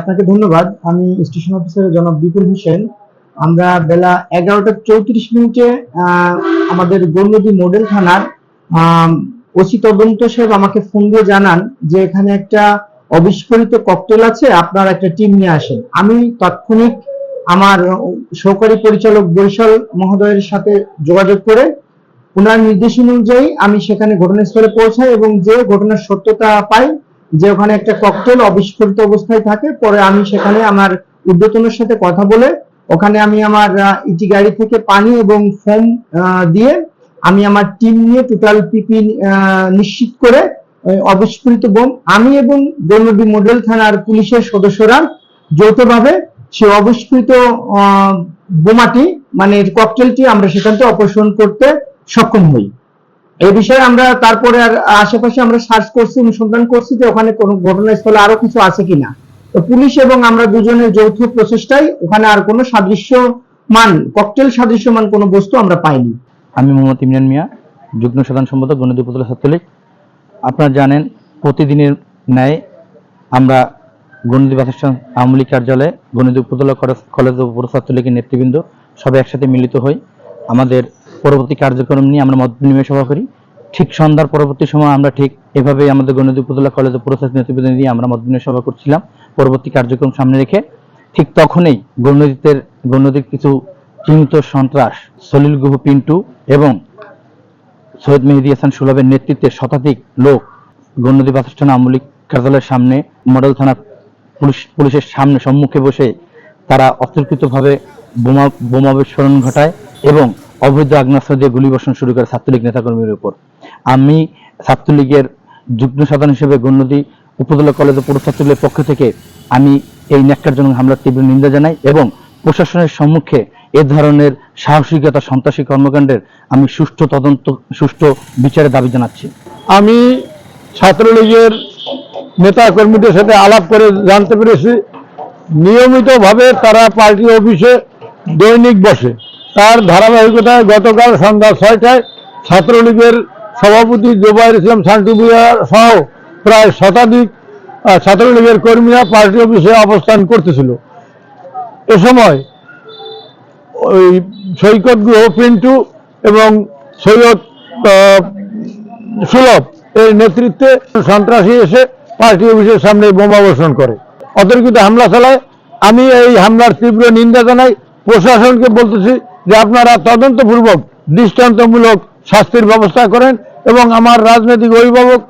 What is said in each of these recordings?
আপনাকে ধন্যবাদ। আমি স্টেশন অফিসার জনাব বিপুল হোসেন। আমরা বেলা এগারোটা চৌত্রিশ মিনিটে আমাদের গৌরনদী মডেল থানার ওসি তদন্ত সাহেব আমাকে ফোন দিয়ে জানান যে এখানে একটা অবিস্ফোরিত ককটেল আছে, আপনার একটা টিম নিয়ে আসেন। আমি তাৎক্ষণিক আমার সহকারী পরিচালক বরিশাল মহোদয়ের সাথে যোগাযোগ করে ওনার নির্দেশ অনুযায়ী আমি সেখানে ঘটনাস্থলে পৌঁছাই এবং যে ঘটনার সত্যতা পাই যে ওখানে একটা ককটেল অবিস্ফোরিত অবস্থায় থাকে, পরে আমি সেখানে আমার উদ্যতনের সাথে কথা বলে, ওখানে আমি আমার ইটি গাড়ি থেকে পানি এবং ফোম দিয়ে আমি আমার টিম নিয়ে টোটাল পিপি নিশ্চিত করে অবিস্ফোরিত বোম। আমি এবং গৌরনদী মডেল থানার পুলিশের সদস্যরা যৌথভাবে সে অবিস্ফোরিত বোমাটি মানে ককটেলটি আমরা সেখান থেকে অপসারণ করতে সক্ষম হই। এই বিষয়ে আমরা তারপরে আর আশেপাশে আমরা সার্চ করছি, অনুসন্ধান করছি যে ওখানে কোনো ঘটনাস্থলে আরও কিছু আছে কিনা। তো পুলিশ এবং আমরা দুজনের যৌথ প্রচেষ্টায় ওখানে আর কোনো সাদৃশ্য মান ককটেল সাদৃশ্যমান কোনো বস্তু আমরা পাইনি। আমি মোহাম্মদ ইমরান মিয়া, যুগ্ম সাধারণ সম্পাদক উপজেলা ছাত্রলীগ। আপনারা জানেন, প্রতিদিনের ন্যায় আমরা গণিত বাসস্থান আওয়ামী লীগ কার্যালয়ে গণিত উপজেলা কলেজ- ও ছাত্রলীগের নেতৃবৃন্দ সবাই একসাথে মিলিত হই। আমাদের পরবর্তী কার্যক্রম নিয়ে আমরা মত বিনিময় সভা করি। ঠিক সন্ধ্যার পরবর্তী সময় আমরা ঠিক এভাবেই আমাদের গণিত উপজেলা কলেজ ও পৌর ছাত্র নেতৃবৃন্দ নিয়ে আমরা মত বিনিময় সভা করছিলাম, পরবর্তী কার্যক্রম সামনে রেখে। ঠিক তখনই গণনদীতের গণনদীর কিছু চিহ্নিত সন্ত্রাস, সলিল গুহ পিন্টু এবং সৈয়দ মেহেদি হাসান সুলভের নেতৃত্বে শতাধিক লোক গণনদী বাসস্থান আওয়ামী কার্যালয়ের সামনে, মডেল থানা পুলিশ, পুলিশের সামনে সম্মুখে বসে তারা অতর্কিতভাবে বোমা বোমা বিস্ফোরণ ঘটায় এবং অবৈধ আগ্নেয়াস্ত্র দিয়ে গুলিবর্ষণ শুরু করে ছাত্রলীগ নেতাকর্মীর উপর। আমি ছাত্রলীগের যুগ্ম সাধারণ হিসেবে গণনদী উপজেলা কলেজ পৌর ছাত্রলীগের পক্ষ থেকে আমি এই ন্যাক্কারজনক হামলার তীব্র নিন্দা জানাই এবং প্রশাসনের সম্মুখে এ ধরনের সাহসিকতা, সন্ত্রাসী কর্মকাণ্ডের আমি সুষ্ঠু তদন্ত, সুষ্ঠু বিচারের দাবি জানাচ্ছি। আমি ছাত্রলীগের নেতা কর্মীদের সাথে আলাপ করে জানতে পেরেছি। নিয়মিতভাবে তারা পার্টি অফিসে দৈনিক বসে। তার ধারাবাহিকতায় গতকাল সন্ধ্যা ছয়টায় ছাত্রলীগের সভাপতি জোবাইর ইসলাম শান্তি সহ প্রায় শতাধিক ছাত্রলীগের কর্মীরা পার্টি অফিসে অবস্থান করতেছিল। এ সময় ওই সৈকত গ্রহ পিন্টু এবং সৈয়দ সুলভ এর নেতৃত্বে সন্ত্রাসী এসে পার্টি অফিসের সামনে বোমা বর্ষণ করে। অতর্কিত হামলা চালায়। আমি এই হামলার তীব্র নিন্দা জানাই। প্রশাসনকে বলতেছি যে আপনারা তদন্তপূর্বক দৃষ্টান্তমূলক শাস্তির ব্যবস্থা করেন এবং আমার রাজনৈতিক অভিভাবক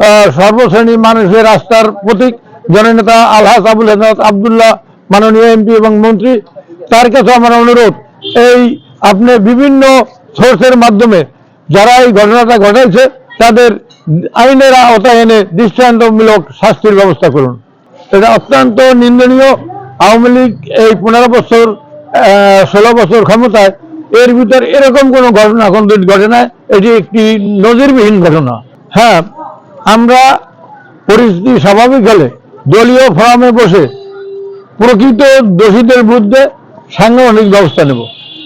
আহ, সর্বশ্রেণী মানুষের রাস্তার প্রতীক জননেতা আলহাস আবুল হেদাত আবদুল্লাহ মাননীয় এমপি এবং মন্ত্রী তার কাছে আমার অনুরোধ এই আপনি বিভিন্ন সোর্সের মাধ্যমে যারা এই ঘটনাটা ঘটাইছে তাদের আইনের আওতায় এনে দৃষ্টান্তমূলক শাস্তির ব্যবস্থা করুন। এটা অত্যন্ত নিন্দনীয়। আওয়ামী লীগ এই পনেরো বছর ষোলো বছর ক্ষমতায়, এর ভিতর এরকম কোনো ঘটনা এখন ঘটে না এটি একটি নজিরবিহীন ঘটনা। হ্যাঁ আমরা পরিস্থিতি স্বাভাবিক হলে দলীয় ফোরামে বসে প্রকৃত দোষীদের বিরুদ্ধে সাংগঠনিক ব্যবস্থা নেব।